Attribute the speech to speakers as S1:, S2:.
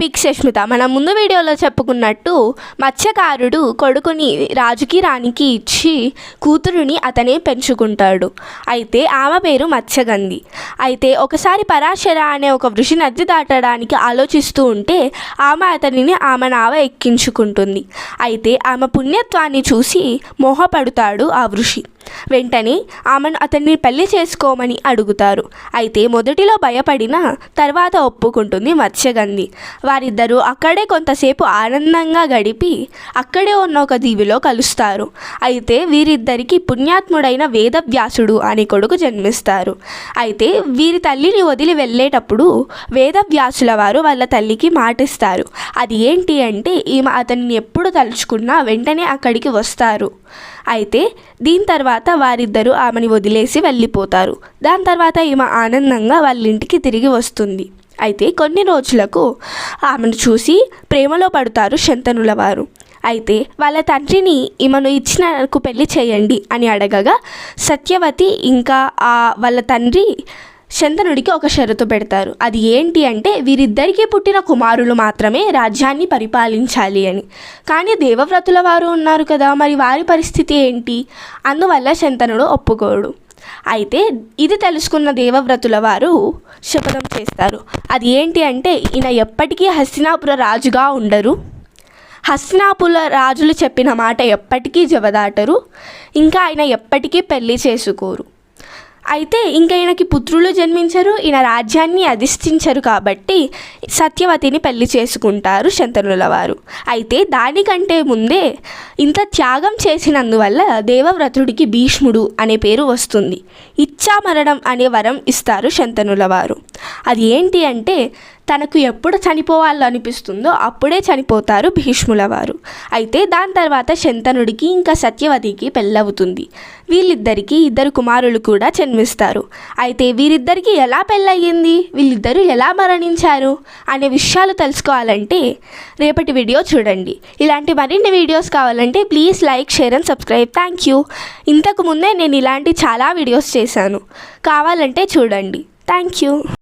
S1: Epic Sushmita మనం ముందు వీడియోలో చెప్పుకున్నట్టు మత్స్యకారుడు కొడుకుని రాజుకి రాణికి ఇచ్చి కూతురుని అతనే పెంచుకుంటాడు. అయితే ఆమె పేరు మత్స్యగంధి. అయితే ఒకసారి పరాశర అనే ఒక వృషి నది దాటడానికి ఆలోచిస్తూ ఉంటే ఆమె అతనిని ఆమె నావ ఎక్కించుకుంటుంది. అయితే ఆమె పుణ్యత్వాన్ని చూసి మోహపడుతాడు ఆ వృషి వెంటనే ఆమెను అతన్ని పెళ్ళి చేసుకోమని అడుగుతారు. అయితే మొదటిలో భయపడిన తర్వాత ఒప్పుకుంటుంది మత్స్యగంధి. వారిద్దరూ అక్కడే కొంతసేపు ఆనందంగా గడిపి అక్కడే ఉన్న ఒక దీవిలో కలుస్తారు. అయితే వీరిద్దరికి పుణ్యాత్ముడైన వేదవ్యాసుడు అనే కొడుకు జన్మిస్తారు. అయితే వీరి తల్లిని వదిలి వెళ్ళేటప్పుడు వేదవ్యాసుల వారు వాళ్ళ తల్లికి మాటిస్తారు. అది ఏంటి అంటే ఈమె అతన్ని ఎప్పుడు తలుచుకున్నా వెంటనే అక్కడికి వస్తారు. అయితే దీని తర్వాత వారిద్దరూ ఆమెని వదిలేసి వెళ్ళిపోతారు. దాని తర్వాత ఈమె ఆనందంగా వాళ్ళ ఇంటికి తిరిగి వస్తుంది. అయితే కొన్ని రోజులకు ఆమెను చూసి ప్రేమలో పడతారు శంతనుల వారు. అయితే వాళ్ళ తండ్రిని ఈమెను ఇచ్చిన నాకు పెళ్ళి చేయండి అని అడగగా సత్యవతి ఇంకా ఆ వాళ్ళ తండ్రి శంతనుడికి ఒక షరతు పెడతారు. అది ఏంటి అంటే వీరిద్దరికీ పుట్టిన కుమారులు మాత్రమే రాజ్యాన్ని పరిపాలించాలి అని. కానీ దేవవ్రతుల వారు ఉన్నారు కదా మరి వారి పరిస్థితి ఏంటి? అందువల్ల శంతనుడు ఒప్పుకోడు. అయితే ఇది తెలుసుకున్న దేవవ్రతుల వారు శపథం చేస్తారు. అది ఏంటి అంటే ఈయన ఎప్పటికీ హస్తినాపుర రాజుగా ఉండరు. హస్తినాపుల రాజులు చెప్పిన మాట ఎప్పటికీ జవదాటరు. ఇంకా ఆయన ఎప్పటికీ పెళ్ళి చేసుకోరు. అయితే ఇంకా ఈయనకి పుత్రులు జన్మించరు ఈయన రాజ్యాన్ని అధిష్ఠించరు కాబట్టి సత్యవతిని పెళ్ళి చేసుకుంటారు శంతనుల వారు. అయితే దానికంటే ముందే ఇంత త్యాగం చేసినందువల్ల దేవవ్రతుడికి భీష్ముడు అనే పేరు వస్తుంది. ఇచ్చామరణం అనే వరం ఇస్తారు శంతనుల వారు. అది ఏంటి అంటే తనకు ఎప్పుడు చనిపోవాలనిపిస్తుందో అప్పుడే చనిపోతారు భీష్ముల వారు. అయితే దాని తర్వాత శంతనుడికి ఇంకా సత్యవతికి పెళ్ళవుతుంది. వీళ్ళిద్దరికీ ఇద్దరు కుమారులు కూడా జన్మిస్తారు. అయితే వీరిద్దరికీ ఎలా పెళ్ళయ్యింది? వీళ్ళిద్దరూ ఎలా మరణించారు? అనే విషయాలు తెలుసుకోవాలంటే రేపటి వీడియో చూడండి. ఇలాంటి మరిన్ని వీడియోస్ కావాలంటే please like share and subscribe. Thank you. ఇంతకు ముందే నేను ఇలాంటి చాలా వీడియోస్ చేశాను. కావాలంటే చూడండి. Thank you.